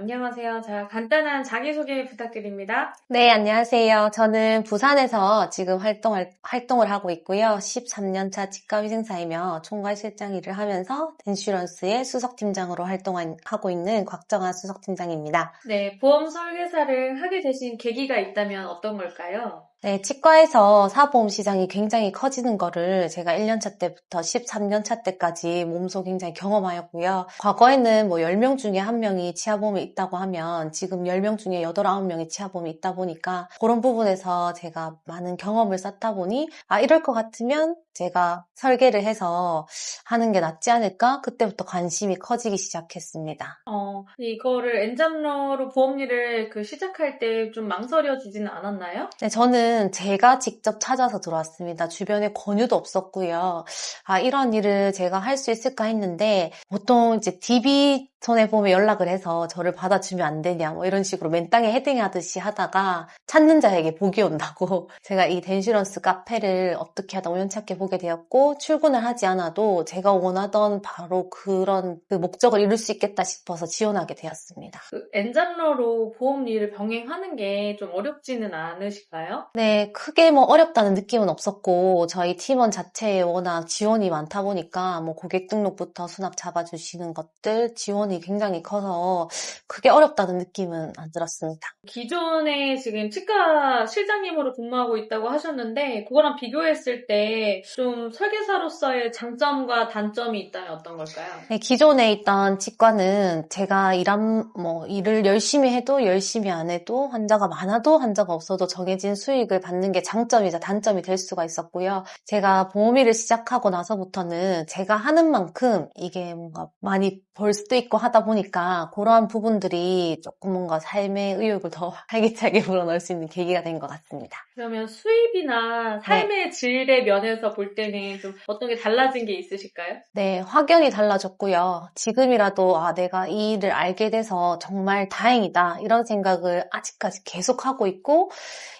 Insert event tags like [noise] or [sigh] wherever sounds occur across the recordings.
안녕하세요. 자, 간단한 자기소개 부탁드립니다. 네, 안녕하세요. 저는 부산에서 지금 활동을, 활동을 하고 있고요. 13년차 치과위생사이며 총괄실장 일을 하면서 덴슈런스의 수석팀장으로 활동하고 있는 곽정아 수석팀장입니다. 네, 보험 설계사를 하게 되신 계기가 있다면 어떤 걸까요? 네, 치과에서 사보험 시장이 굉장히 커지는 거를 제가 1년차 때부터 13년차 때까지 몸소 굉장히 경험하였고요. 과거에는 뭐 10명 중에 한 명이 치아보험이 있다고 하면 지금 10명 중에 8, 9명이 치아보험이 있다 보니까 그런 부분에서 제가 많은 경험을 쌓다 보니 아, 이럴 것 같으면 제가 설계를 해서 하는 게 낫지 않을까? 그때부터 관심이 커지기 시작했습니다. 어, 이거를 엔잡러로 보험 일을 그 시작할 때 좀 망설여지지는 않았나요? 네, 저는 제가 직접 찾아서 들어왔습니다. 주변에 권유도 없었고요. 아, 이런 일을 제가 할 수 있을까 했는데, 보통 이제 DB 손에 보면 연락을 해서 저를 받아주면 안 되냐, 뭐 이런 식으로 맨땅에 헤딩하듯이 하다가 찾는 자에게 복이 온다고 [laughs] 제가 이 덴슈런스 카페를 어떻게 하다 우연찮게 보게 되었고, 출근을 하지 않아도 제가 원하던 바로 그런 그 목적을 이룰 수 있겠다 싶어서 지원하게 되었습니다. 그 엔잡러로 보험 일을 병행하는 게 좀 어렵지는 않으실까요? 네, 크게 뭐 어렵다는 느낌은 없었고, 저희 팀원 자체에 워낙 지원이 많다 보니까, 뭐 고객 등록부터 수납 잡아주시는 것들, 지원 이 굉장히 커서 크게 어렵다는 느낌은 안 들었습니다. 기존에 지금 치과 실장님으로 근무하고 있다고 하셨는데, 그거랑 비교했을 때 좀 설계사로서의 장점과 단점이 있다면 어떤 걸까요? 네, 기존에 있던 치과는 제가 일한, 뭐, 일을 열심히 해도 열심히 안 해도 환자가 많아도 환자가 없어도 정해진 수익을 받는 게 장점이자 단점이 될 수가 있었고요. 제가 보험일을 시작하고 나서부터는 제가 하는 만큼 이게 뭔가 많이 벌 수도 있고 하다 보니까 그러한 부분들이 조금 뭔가 삶의 의욕을 더 [laughs] 활기차게 불어넣을 수 있는 계기가 된 것 같습니다. 그러면 수입이나 삶의 질의 면에서 볼 때는 좀 어떤 게 달라진 게 있으실까요? 네, 확연히 달라졌고요. 지금이라도 아, 내가 이 일을 알게 돼서 정말 다행이다. 이런 생각을 아직까지 계속 하고 있고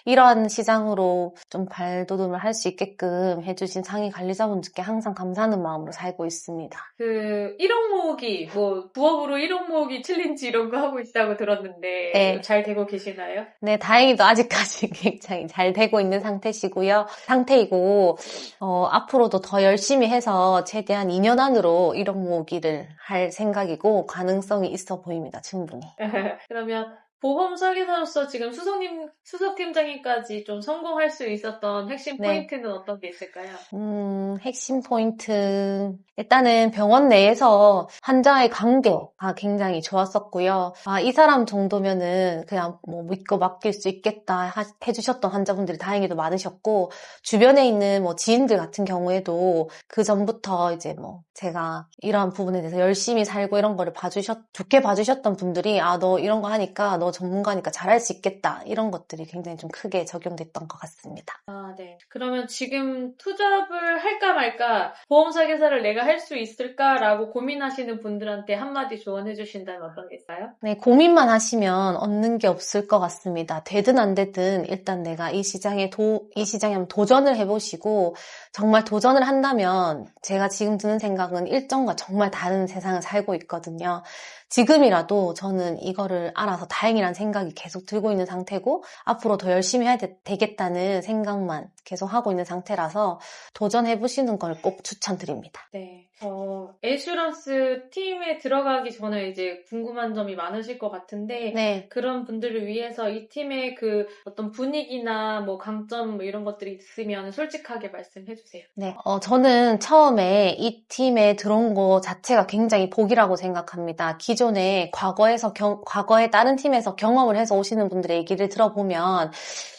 이러한 시장으로 좀 발돋움을 할 수 있게끔 해주신 상위 관리자분들께 항상 감사하는 마음으로 살고 있습니다. 그 1억 모으기, 뭐 부업 으로 1억 모으기 챌린지 이런 거 하고 있다고 들었는데 네. 잘 되고 계시나요? 네, 다행히도 아직까지 [laughs] 굉장히 잘 되고 있는 상태시고요. 상태이고 어, 앞으로도 더 열심히 해서 최대한 2년 안으로 1억 모으기를 할 생각이고 가능성이 있어 보입니다. 충분히. [laughs] 그러면 보험 설계사로서 지금 수석님, 수석팀장님까지 좀 성공할 수 있었던 핵심 네. 포인트는 어떤 게 있을까요? 음, 핵심 포인트. 일단은 병원 내에서 환자의 관계가 굉장히 좋았었고요. 아, 이 사람 정도면은 그냥 뭐 믿고 맡길 수 있겠다 하- 해주셨던 환자분들이 다행히도 많으셨고, 주변에 있는 뭐 지인들 같은 경우에도 그 전부터 이제 뭐 제가 이러한 부분에 대해서 열심히 살고 이런 거를 봐주셨, 좋게 봐주셨던 분들이 아, 너 이런 거 하니까 너 전문가니까 잘할 수 있겠다. 이런 것들이 굉장히 좀 크게 적용됐던 것 같습니다. 아, 네. 그러면 지금 투잡을 할까 말까, 보험 설계사를 내가 할 수 있을까라고 고민하시는 분들한테 한마디 조언해 주신다면 어떤 게 있어요? 네, 고민만 하시면 얻는 게 없을 것 같습니다. 되든 안 되든 일단 내가 이 시장에 도, 이 시장에 한번 도전을 해보시고 정말 도전을 한다면 제가 지금 드는 생각은 일정과 정말 다른 세상을 살고 있거든요. 지금이라도 저는 이거를 알아서 다행이라는 생각이 계속 들고 있는 상태고 앞으로 더 열심히 해야 되, 겠다는 생각만 계속 하고 있는 상태라서 도전해 보시는 걸 꼭 추천드립니다. 네. 어, 에슈런스 팀에 들어가기 전에 이제 궁금한 점이 많으실 것 같은데, 네. 그런 분들을 위해서 이 팀의 그 어떤 분위기나 뭐 강점 뭐 이런 것들이 있으면 솔직하게 말씀해 주세요. 네, 어, 저는 처음에 이 팀에 들어온 거 자체가 굉장히 복이라고 생각합니다. 기존에 과거에서 경, 과거에 다른 팀에서 경험을 해서 오시는 분들의 얘기를 들어보면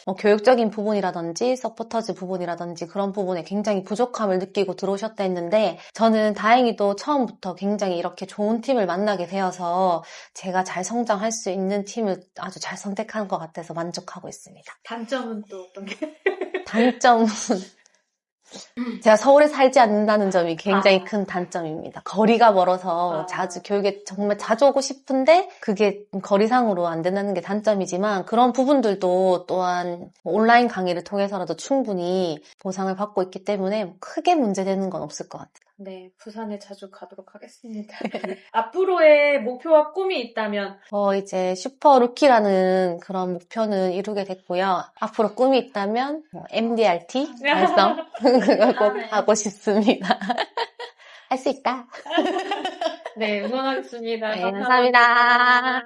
뭐 교육적인 부분이라든지 서포터즈 부분이라든지 그런 부분에 굉장히 부족함을 느끼고 들어오셨다 했는데 저는 다행히도 처음부터 굉장히 이렇게 좋은 팀을 만나게 되어서 제가 잘 성장할 수 있는 팀을 아주 잘 선택한 것 같아서 만족하고 있습니다. 단점은 또 어떤 게? [laughs] [laughs] 단점은 제가 서울에 살지 않는다는 점이 굉장히 아. 큰 단점입니다. 거리가 멀어서 아. 자주 교육에 정말 자주 오고 싶은데 그게 거리상으로 안 된다는 게 단점이지만 그런 부분들도 또한 뭐 온라인 강의를 통해서라도 충분히 보상을 받고 있기 때문에 크게 문제되는 건 없을 것 같아요. 네, 부산에 자주 가도록 하겠습니다. [laughs] 앞으로의 목표와 꿈이 있다면 어, 이제 슈퍼 루키라는 그런 목표는 이루게 됐고요. 앞으로 꿈이 있다면 뭐 MDRT 달성 [laughs] 그걸 꼭 하고 싶습니다. [laughs] 할 수 있다. 네, 응원하겠습니다. 네, 감사합니다.